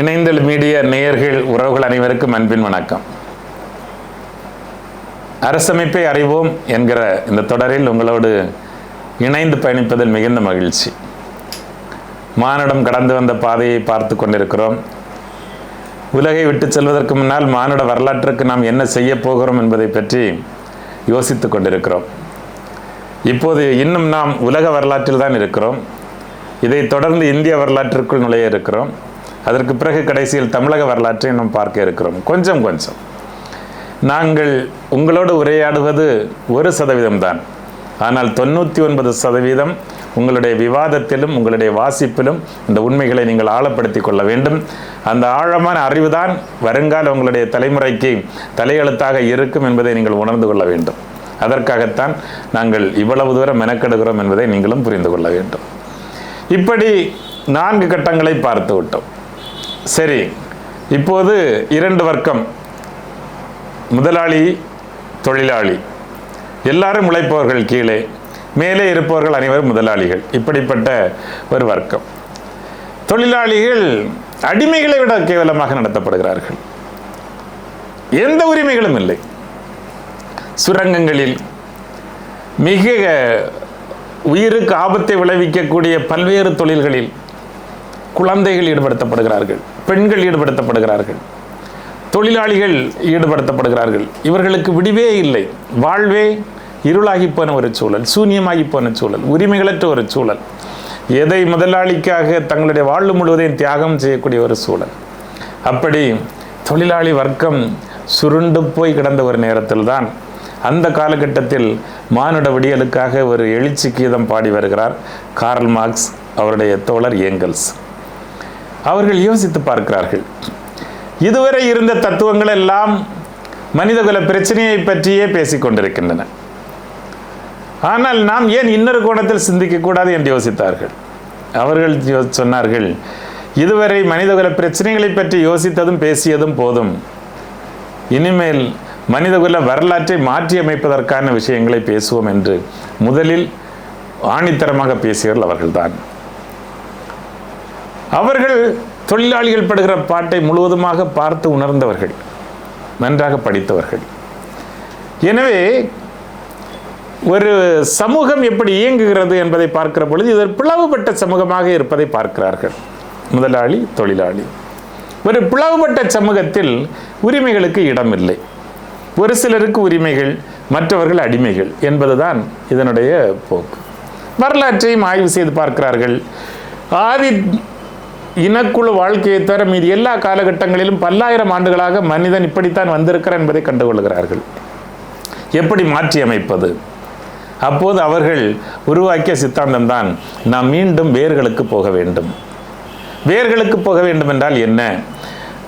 இணைந்தல் மீடிய நேயர்கள் உறவுகள் அனைவருக்கும் அன்பின் வணக்கம். அரசமைப்பை அறிவோம் என்கிற இந்த தொடரில் உங்களோடு இணைந்து பயணிப்பதில் மிகுந்த மகிழ்ச்சி. மானுடம் கடந்து வந்த பாதையை பார்த்து கொண்டிருக்கிறோம். உலகை விட்டு செல்வதற்கு முன்னால் மானுட வரலாற்றுக்கு நாம் என்ன செய்ய போகிறோம் என்பதை பற்றி யோசித்து கொண்டிருக்கிறோம். இப்போது இன்னும் நாம் உலக வரலாற்றில் தான் இருக்கிறோம். இதை தொடர்ந்து இந்திய வரலாற்றிற்குள் நுழைய இருக்கிறோம். அதற்கு பிறகு கடைசியில் தமிழக வரலாற்றை நாம் பார்க்க இருக்கிறோம். கொஞ்சம் கொஞ்சம். நாங்கள் உங்களோடு உரையாடுவது ஒரு சதவீதம் தான் ஆனால் தொண்ணூற்றி ஒன்பது சதவீதம் உங்களுடைய விவாதத்திலும் உங்களுடைய வாசிப்பிலும் இந்த உண்மைகளை நீங்கள் ஆழப்படுத்தி கொள்ள வேண்டும். அந்த ஆழமான அறிவுதான் வருங்கால உங்களுடைய தலைமுறைக்கு தலையெழுத்தாக இருக்கும் என்பதை நீங்கள் உணர்ந்து கொள்ள வேண்டும். அதற்காகத்தான் நாங்கள் இவ்வளவு தூரம் மெனக்கெடுகிறோம் என்பதை நீங்களும் புரிந்து கொள்ள வேண்டும். இப்படி நான்கு கட்டங்களை பார்த்து விட்டோம். சரி இப்போது இரண்டு வர்க்கம். முதலாளி தொழிலாளி. எல்லாரும் உழைப்பவர்கள் கீழே மேலே இருப்பவர்கள் அனைவரும் முதலாளிகள். இப்படிப்பட்ட ஒரு வர்க்கம். தொழிலாளிகள் அடிமைகளை விட கேவலமாக நடத்தப்படுகிறார்கள். எந்த உரிமைகளும் இல்லை. சுரங்கங்களில் மிக உயிருக்கு ஆபத்தை விளைவிக்கக்கூடிய பல்வேறு தொழில்களில் குழந்தைகள் ஈடுபடுத்தப்படுகிறார்கள். பெண்கள் ஈடுபடுத்தப்படுகிறார்கள். தொழிலாளிகள் ஈடுபடுத்தப்படுகிறார்கள். இவர்களுக்கு விடிவே இல்லை. வாழ்வே இருளாகி போன ஒரு சூழல் சூன்யமாகி போன சூழல் உரிமைகளற்ற ஒரு சூழல். எதை முதலாளிக்காக தங்களுடைய வாழ்வு முழுவதையும் தியாகம் செய்யக்கூடிய ஒரு சூழல். அப்படி தொழிலாளி வர்க்கம் சுருண்டு போய் கிடந்த ஒரு நேரத்தில் தான் அந்த காலகட்டத்தில் மானுட விடியலுக்காக ஒரு எழுச்சி கீதம் பாடி வருகிறார் கார்ல் மார்க்ஸ் அவருடைய தோழர் ஏங்கல்ஸ். அவர்கள் யோசித்து பார்க்கிறார்கள். இதுவரை இருந்த தத்துவங்கள் எல்லாம் மனிதகுல பிரச்சனையை பற்றியே பேசிக் கொண்டிருக்கின்றன. ஆனால் நாம் ஏன் இன்னொரு கோணத்தில் சிந்திக்கக்கூடாது என்று யோசித்தார்கள். அவர்கள் யோ- சொன்னார்கள் இதுவரை மனிதகுல பிரச்சனைகளை பற்றி யோசித்ததும் பேசியதும் போதும். இனிமேல் மனிதகுல வரலாற்றை மாற்றியமைப்பதற்கான விஷயங்களை பேசுவோம் என்று முதலில் ஆணித்தரமாக பேசியவர்கள் அவர்கள்தான். அவர்கள் தொழிலாளிகள் படுகிற பாட்டை முழுவதுமாக பார்த்து உணர்ந்தவர்கள் நன்றாக படித்தவர்கள். எனவே ஒரு சமூகம் எப்படி இயங்குகிறது என்பதை பார்க்கிற பொழுது இது பிளவுபட்ட சமூகமாக இருப்பதை பார்க்கிறார்கள். முதலாளி தொழிலாளி. ஒரு பிளவுபட்ட சமூகத்தில் உரிமைகளுக்கு இடமில்லை. ஒரு சிலருக்கு உரிமைகள் மற்றவர்கள் அடிமைகள் என்பதுதான் இதனுடைய போக்கு. வரலாற்றையும் ஆய்வு செய்து பார்க்கிறார்கள். ஆதி இனக்குழு வாழ்க்கையை தவிர மீது எல்லா காலகட்டங்களிலும் பல்லாயிரம் ஆண்டுகளாக மனிதன் இப்படித்தான் வந்திருக்கிறான் என்பதை கண்டுகொள்கிறார்கள். எப்படி மாற்றி அமைப்பது? அப்போது அவர்கள் உருவாக்கிய சித்தாந்தம் தான் நாம் மீண்டும் வேர்களுக்கு போக வேண்டும். வேர்களுக்கு போக வேண்டும் என்றால் என்ன?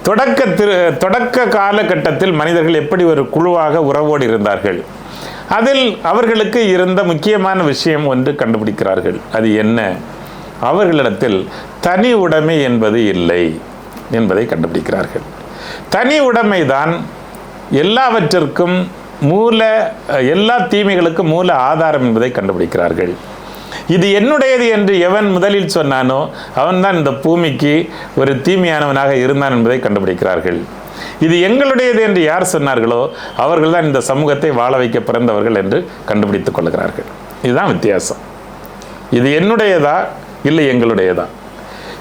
தொடக்க திரு தொடக்க காலகட்டத்தில் மனிதர்கள் எப்படி ஒரு குழுவாக உறவோடு இருந்தார்கள்? அதில் அவர்களுக்கு இருந்த முக்கியமான விஷயம் ஒன்று கண்டுபிடிக்கிறார்கள். அது என்ன? அவர்களிடத்தில் தனி உடைமை என்பது இல்லை என்பதை கண்டுபிடிக்கிறார்கள். தனி உடைமை தான் எல்லாவற்றிற்கும் மூல எல்லா தீமைகளுக்கும் மூல ஆதாரம் என்பதை கண்டுபிடிக்கிறார்கள். இது என்னுடையது என்று எவன் முதலில் சொன்னானோ அவன்தான் இந்த பூமிக்கு ஒரு தீமையானவனாக இருந்தான் என்பதை கண்டுபிடிக்கிறார்கள். இது எங்களுடையது என்று யார் சொன்னார்களோ அவர்கள் தான் இந்த சமூகத்தை வாழ வைக்க பிறந்தவர்கள் என்று கண்டுபிடித்துக் கொள்கிறார்கள். இதுதான் வித்தியாசம். இது என்னுடையதா இல்லை எங்களுடையதா?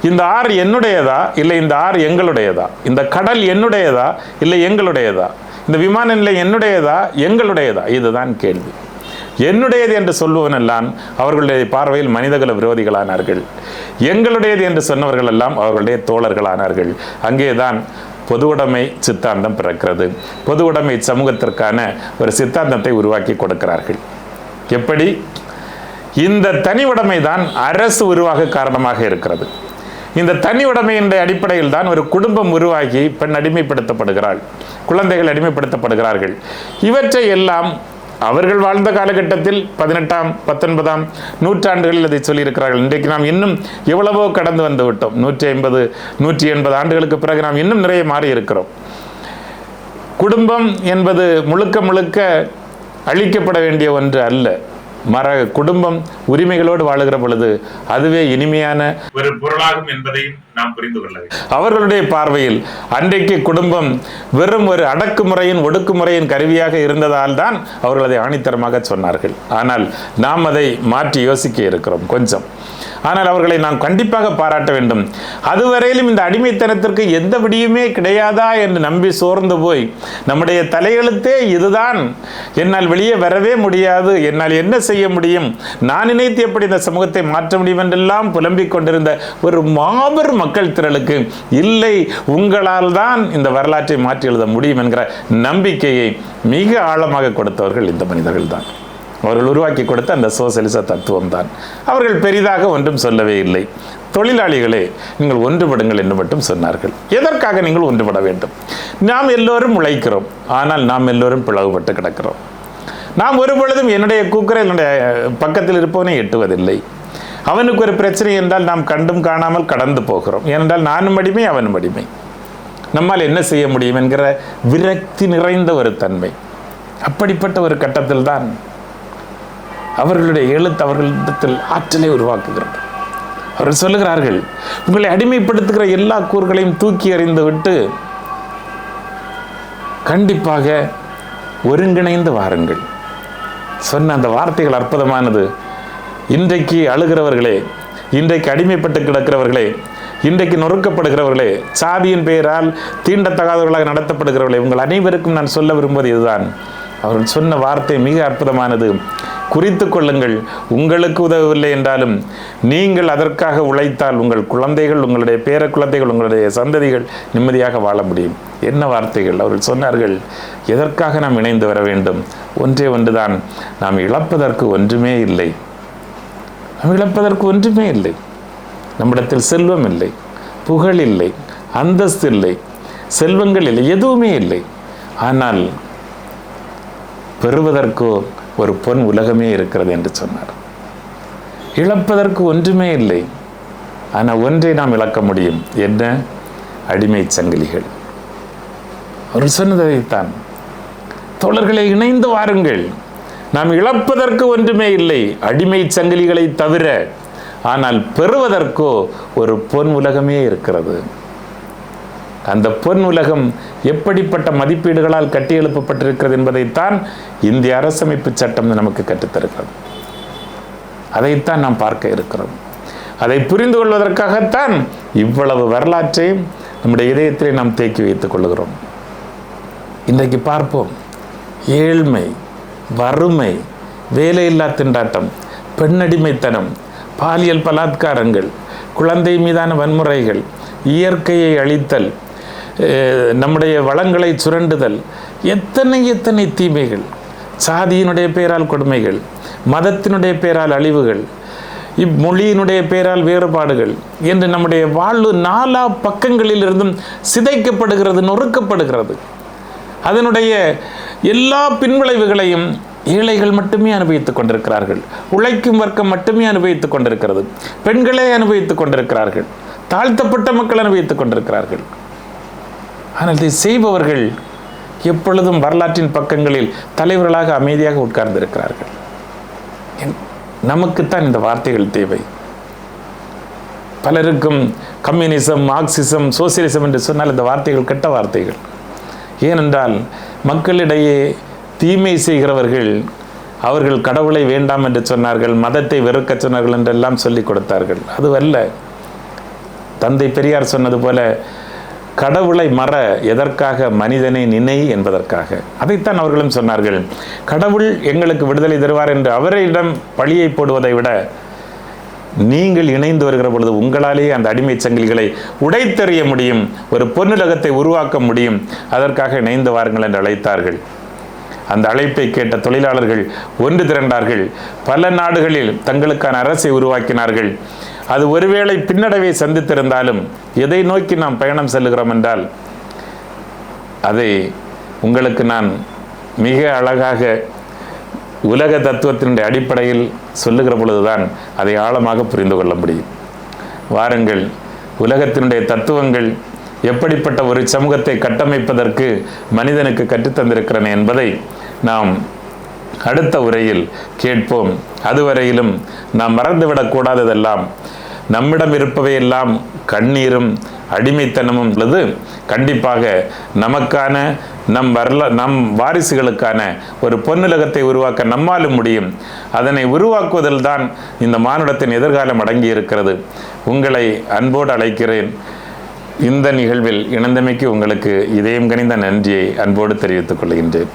இந்த ஆறு என்னுடையதா? இல்லை இந்த ஆறு எங்களுடையதா? இந்த கடல் என்னுடையதா? இல்லை எங்களுடையதா? இந்த விமான நிலையம் என்னுடையதா? எங்களுடையதா? இதுதான் கேள்வி. என்னுடையது என்று சொல்பவனெல்லாம் அவர்களுடைய பார்வையில் மனிதகுல விரோதிகளானார்கள். எங்களுடையது என்று சொன்னவர்கள் எல்லாம் அவர்களுடைய தோழர்களானார்கள். அங்கேதான் பொதுவுடைமை சித்தாந்தம் பிறக்கிறது. பொதுவுடைமை சமூகத்திற்கான ஒரு சித்தாந்தத்தை உருவாக்கி கொடுக்கிறார்கள். எப்படி? இந்த தனி உடைமை தான் அரசு உருவாக காரணமாக இருக்கிறது. இந்த தனி உடைமையின் அடிப்படையில் தான் ஒரு குடும்பம் உருவாகி பெண் அடிமைப்படுத்தப்படுகிறாள் குழந்தைகள் அடிமைப்படுத்தப்படுகிறார்கள். இவற்றை எல்லாம் அவர்கள் வாழ்ந்த காலகட்டத்தில் பதினெட்டாம் பத்தொன்பதாம் நூற்றாண்டுகளில் அதை சொல்லியிருக்கிறார்கள். இன்றைக்கு நாம் இன்னும் எவ்வளவோ கடந்து வந்து விட்டோம். நூற்றி ஐம்பது நூற்றி எண்பது ஆண்டுகளுக்கு பிறகு நாம் இன்னும் நிறைய மாறி இருக்கிறோம். குடும்பம் என்பது முழுக்க முழுக்க அழிக்கப்பட வேண்டிய ஒன்று அல்ல. மர குடும்பம் உரிமைகளோடு வாழுகிற பொழுது அதுவே இனிமையான ஒரு பொருளாகும் என்பதையும் நாம் புரிந்து கொள்ள அவர்களுடைய பார்வையில் அன்றைக்கு குடும்பம் வெறும் ஒரு அடக்குமுறையின் ஒடுக்குமுறையின் கருவியாக இருந்ததால் தான் அவர்கள் அதை ஆணித்தரமாக சொன்னார்கள். ஆனால் நாம் அதை மாற்றி யோசிக்க இருக்கிறோம் கொஞ்சம். ஆனால் அவர்களை நாம் கண்டிப்பாக பாராட்ட வேண்டும். அதுவரையிலும் இந்த அடிமைத்தனத்திற்கு எந்த விடியுமே கிடையாதா என்று நம்பி சோர்ந்து போய் நம்முடைய தலையெழுத்தே இதுதான். என்னால் வெளியே வரவே முடியாது. என்னால் என்ன செய்ய முடியும்? நான் நினைத்து எப்படி இந்த சமூகத்தை மாற்ற முடியும் என்றெல்லாம் புலம்பிக் கொண்டிருந்த ஒரு மாபெரும் மக்கள் திரளுக்கு இல்லை உங்களால் தான் இந்த வரலாற்றை மாற்றி எழுத முடியும் என்கிற நம்பிக்கையை மிக ஆழமாக கொடுத்தவர்கள் இந்த மனிதர்கள் தான் அவர்கள் உருவாக்கி கொடுத்த அந்த சோசியலிச தத்துவம் தான் அவர்கள் பெரிதாக ஒன்றும் சொல்லவே இல்லை. தொழிலாளிகளே நீங்கள் ஒன்றுபடுங்கள் என்று மட்டும் சொன்னார்கள். எதற்காக நீங்கள் ஒன்றுபட வேண்டும்? நாம் எல்லோரும் உழைக்கிறோம். ஆனால் நாம் எல்லோரும் பிளவுபட்டு கிடக்கிறோம். நாம் ஒரு பொழுதும் என்னுடைய கூக்கரை என்னுடைய பக்கத்தில் இருப்பவனை எட்டுவதில்லை. அவனுக்கு ஒரு பிரச்சனை என்றால் நாம் கண்டும் காணாமல் கடந்து போகிறோம். ஏனென்றால் நானும் அடிமை அவனும் அடிமை. நம்மால் என்ன செய்ய முடியும் என்கிற விரக்தி நிறைந்த ஒரு தன்மை. அப்படிப்பட்ட ஒரு கட்டத்தில் தான் அவர்களுடைய எழுத்து அவர்களிடத்தில் ஆற்றலை உருவாக்குகிறது. அவர்கள் சொல்லுகிறார்கள் உங்களை அடிமைப்படுத்துகிற எல்லா கூறுகளையும் தூக்கி எறிந்து விட்டு கண்டிப்பாக ஒருங்கிணைந்து வாருங்கள். சொன்ன அந்த வார்த்தைகள் அற்புதமானது. இன்றைக்கு அழுகிறவர்களே இன்றைக்கு அடிமைப்பட்டு கிடக்கிறவர்களே இன்றைக்கு நொறுக்கப்படுகிறவர்களே சாதியின் பெயரால் தீண்டத்தகாதவர்களாக நடத்தப்படுகிறவர்களே உங்கள் அனைவருக்கும் நான் சொல்ல விரும்புவது இதுதான். அவர்கள் சொன்ன வார்த்தை மிக அற்புதமானது. குறித்து கொள்ளுங்கள் உங்களுக்கு உதவவில்லை என்றாலும் நீங்கள் அதற்காக உழைத்தால் உங்கள் குழந்தைகள் உங்களுடைய பேர குழந்தைகள் உங்களுடைய சந்ததிகள் நிம்மதியாக வாழ முடியும். என்ன வார்த்தைகள்? அவர்கள் சொன்னார்கள் எதற்காக நாம் இணைந்து வர வேண்டும்? ஒன்றே ஒன்றுதான். நாம் இழப்பதற்கு ஒன்றுமே இல்லை. நாம் இழப்பதற்கு ஒன்றுமே இல்லை. நம்மிடத்தில் செல்வம் இல்லை. புகழ் இல்லை. அந்தஸ்து இல்லை. செல்வங்கள் இல்லை. எதுவுமே இல்லை. ஆனால் பெறுவதற்கோ ஒரு பொன் உலகமே இருக்கிறது என்று சொன்னார். இழப்பதற்கு ஒன்றுமே இல்லை. ஆனால் ஒன்றை நாம் இழக்க முடியும். என்ன? அடிமை சங்கிலிகள். அவர் சொன்னதைத்தான். தோழர்களை இணைந்து வாருங்கள். நாம் இழப்பதற்கு ஒன்றுமே இல்லை. அடிமை சங்கிலிகளை தவிர ஆனால் பெறுவதற்கோ ஒரு பொன் உலகமே இருக்கிறது. அந்த பொன் உலகம் எப்படிப்பட்ட மதிப்பீடுகளால் கட்டியெழுப்பப்பட்டிருக்கிறது என்பதைத்தான் இந்திய அரசமைப்பு சட்டம் நமக்கு கற்றுத்தருகிறது. அதைத்தான் நாம் பார்க்க இருக்கிறோம். அதை புரிந்து கொள்வதற்காகத்தான் இவ்வளவு வரலாற்றையும் நம்முடைய இதயத்திலே நாம் தேக்கி வைத்துக் கொள்கிறோம். இன்றைக்கு பார்ப்போம். ஏழ்மை வறுமை வேலையில்லா திண்டாட்டம் பெண்ணடிமைத்தனம் பாலியல் பலாத்காரங்கள் குழந்தை மீதான வன்முறைகள் இயற்கையை அழித்தல் நம்முடைய வளங்களை சுரண்டுதல். எத்தனை எத்தனை தீமைகள். சாதியினுடைய பெயரால் கொடுமைகள். மதத்தினுடைய பெயரால் அழிவுகள். இம்மொழியினுடைய பெயரால் வேறுபாடுகள். என்று நம்முடைய வாழ்வு நாலா பக்கங்களிலிருந்தும் சிதைக்கப்படுகிறது நொறுக்கப்படுகிறது. அதனுடைய எல்லா பின்விளைவுகளையும் ஏழைகள் மட்டுமே அனுபவித்துக் கொண்டிருக்கிறார்கள். உழைக்கும் வர்க்கம் மட்டுமே அனுபவித்துக் கொண்டிருக்கிறது. பெண்களே அனுபவித்துக் கொண்டிருக்கிறார்கள். தாழ்த்தப்பட்ட மக்கள் அனுபவித்துக் கொண்டிருக்கிறார்கள். ஆனால் இதை செய்பவர்கள் எப்பொழுதும் வரலாற்றின் பக்கங்களில் தலைவர்களாக அமைதியாக உட்கார்ந்திருக்கிறார்கள். என்- நமக்குத்தான் இந்த வார்த்தைகள் தேவை. பலருக்கும் கம்யூனிசம் மார்க்சிசம் சோசியலிசம் என்று சொன்னால் இந்த வார்த்தைகள் கெட்ட வார்த்தைகள். ஏனென்றால் மக்களிடையே தீமை செய்கிறவர்கள் அவர்கள் கடவுளை வேண்டாம் என்று சொன்னார்கள் மதத்தை வெறுக்கச் சொன்னார்கள் என்றெல்லாம் சொல்லிக் கொடுத்தார்கள். அதுவல்ல. தந்தை பெரியார் சொன்னது போல கடவுளை மற எதற்காக மனிதனை நினை என்பதற்காக. அதைத்தான் அவர்களும் சொன்னார்கள். கடவுள் எங்களுக்கு விடுதலை தருவார் என்று அவரிடம் பழியை போடுவதை விட நீங்கள் இணைந்து வருகிற பொழுது உங்களாலேயே அந்த அடிமைச் சங்கிலிகளை உடைத்தெறிய முடியும் ஒரு பொன்னுலகத்தை உருவாக்க முடியும். அதற்காக இணைந்து வாருங்கள் என்று அழைத்தார்கள். அந்த அழைப்பை கேட்ட தொழிலாளர்கள் ஒன்று திரண்டார்கள். பல நாடுகளில் தங்களுக்கான அரசை உருவாக்கினார்கள். அது ஒருவேளை பின்னடைவை சந்தித்திருந்தாலும் எதை நோக்கி நாம் பயணம் செல்லுகிறோம் என்றால் அதை உங்களுக்கு நான் மிக அழகாக உலக தத்துவத்தினுடைய அடிப்படையில் சொல்லுகிற பொழுதுதான் அதை ஆழமாக புரிந்து கொள்ள முடியும். வாருங்கள் உலகத்தினுடைய தத்துவங்கள் எப்படிப்பட்ட ஒரு சமூகத்தை கட்டமைப்பதற்கு மனிதனுக்கு கற்றுத்தந்திருக்கிறன என்பதை நாம் அடுத்த உரையில் கேட்போம். அதுவரையிலும் நாம் மறந்துவிடக்கூடாததெல்லாம் நம்மிடம் இருப்பவையெல்லாம் கண்ணீரும் அடிமைத்தனமும் உள்ளது. கண்டிப்பாக நமக்கான நம் வரல நம் வாரிசுகளுக்கான ஒரு பொன்னுலகத்தை உருவாக்க நம்மாலும் முடியும். அதனை உருவாக்குவதில் தான் இந்த மானுடத்தின் எதிர்காலம் அடங்கி இருக்கிறது உங்களை அன்போடு அழைக்கிறேன். இந்த நிகழ்வில் இணைந்தமைக்கு உங்களுக்கு இதயம் கனிந்த நன்றியை அன்போடு தெரிவித்துக் கொள்கின்றேன்.